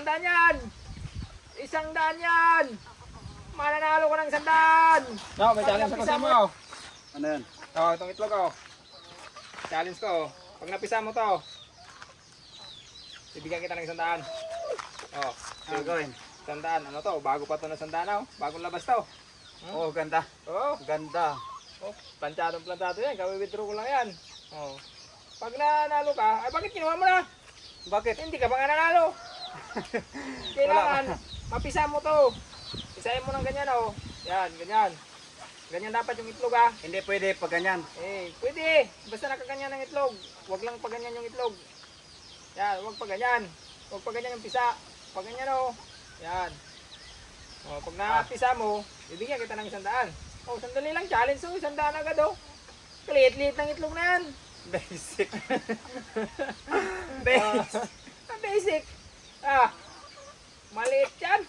isang daan yan. Isang daan yan. Mananalo ko ng isang daan. No, may challenge ako sa mo. Ano yan? Oh, itong itlog oh. Challenge ko. oh. Pag napisa mo to, bibigyan kita ng isang daan. Oh, Ano gawin? isang daan. Ano to? Bago pa to na isang daan oh. Bagong labas to. Oh, ganda. Oh, Ganda. oh planchadong planchado yan. Gawi-withdraw ko lang yan. Oh. Pag nanalo ka, ay bakit kinuha mo na? Bakit? Hindi ka nga nanalo? Kailangan, mapisa mo to. Pisahin mo ng ganyan oh. Yan, ganyan. Ganyan dapat yung itlog ah. Hindi pwede pag ganyan. Eh, pwede. Basta nakaganyan ng itlog. Huwag lang pa ganyan yung itlog. Yan, huwag pa ganyan. Huwag pa ganyan yung pisa. Pag ganyan oh. Yan. O, pag napisa mo, bibigyan kita ng isang daan. Oh, sandali lang challenge oh. Isang daan agad oh. Kaliit-liit ng itlog na yan. Basic. Basic. Ah, basic. Ah, maliit yan.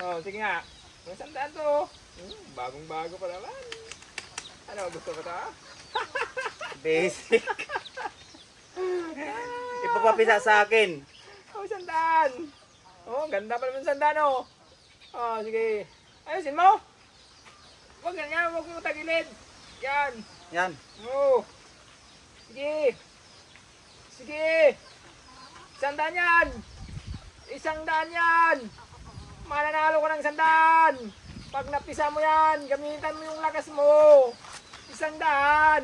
Oh, sige nga. May isang daan to. Hmm, bagong-bago pa naman. Ano, gusto ko to ah? Basic. Ipapapisa sa akin. Oh, sandaan. Oh, ganda pa naman sandaan, oh. Oh, sige. Ayusin mo. Huwag ganyan, huwag mo tagilid. Yan. Yan. Oh. Sige. Sige. Isang daan yan. Isang daan yan. Mananalo ko ng isang daan. Pag napisa mo yan, gamitan mo yung lakas mo. Isang daan.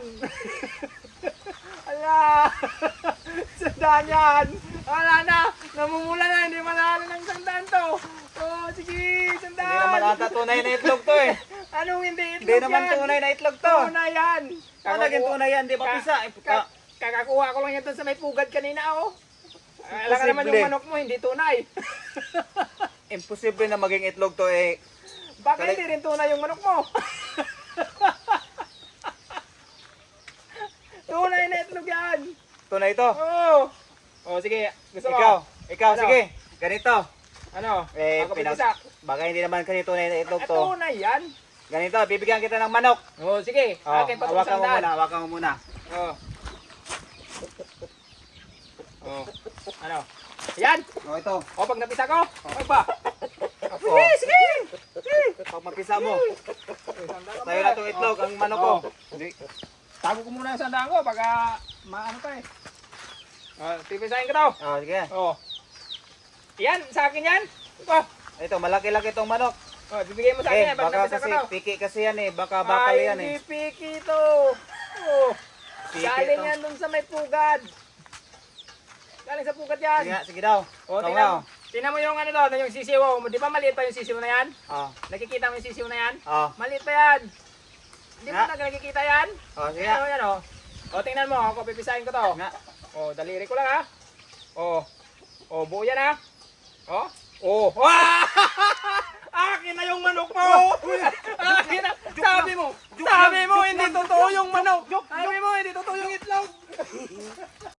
Ala. isang daan yan. Wala na. Namumula na. Hindi manalo ng isang daan to. Oh, sige. Isang Hindi daan. naman ata tunay na itlog to eh. Anong hindi itlog Hindi naman yan? tunay na itlog to. Tunay yan. Ano naging tunay yan? Di ba Ka- pisa? Eh, Ka- ka- kakakuha ko lang yan sa may pugad kanina, oh. Alam ka naman yung manok mo, hindi tunay. Imposible na maging itlog to eh. Bakit Kali- hindi rin tunay yung manok mo? tunay na itlog yan. Tunay to. Oo. Oh. sige. Gusto mo? Ikaw. Ikaw, Ano? sige. Ganito. Ano? Eh, Ako pinag... pipisa. Baka hindi naman kasi tunay na itlog Eh, to. tunay yan. Ganito, bibigyan kita ng manok. Oh, sige. Oh, Akin pa hawakan mo muna, hawakan mo muna. Oh. Oh. Ano? Yan. Oh, ito. Oh, pag napisa ko. Pag pa. Oh. Sige, sige. Sige. Pag mapisa mo, tayo na itong itlog, ang manok ko. Oh. Hindi. Tago ko muna yung sandaan ko pagka maano pa eh. Oh, pipisahin ko daw. Oh, sige. Oh. Yan, sa akin yan. Oh, Ito, malaki-laki itong manok. oh bibigay mo sa Eh, akin yan. Pag baka napisa ko kasi, piki kasi yan eh. Baka bakal Ay, yan hindi eh. piki to. Oh. Piki Galing to. yan dun sa may pugad. Galing sa pugad yan. Sige, sige daw. Oh, Ikaw tingnan mo. Tingnan mo yung ano doon, yung sisiw. Oh. Di ba maliit pa yung sisiw na yan? Oh. Nakikita mo yung sisiw na yan? Oh. Maliit pa yan. Hindi mo talaga nakikita yan? Oh, sige Yan nga. o, yan o. O, tingnan mo, ako pipisahin ko to. Nga. O, daliri ko lang ha. O, o, buo yan ha. O, o. Wah! Akin na yung manok mo! Akin na! Sabi mo! Sabi mo, hindi totoo yung manok! Sabi mo, hindi totoo yung itlog!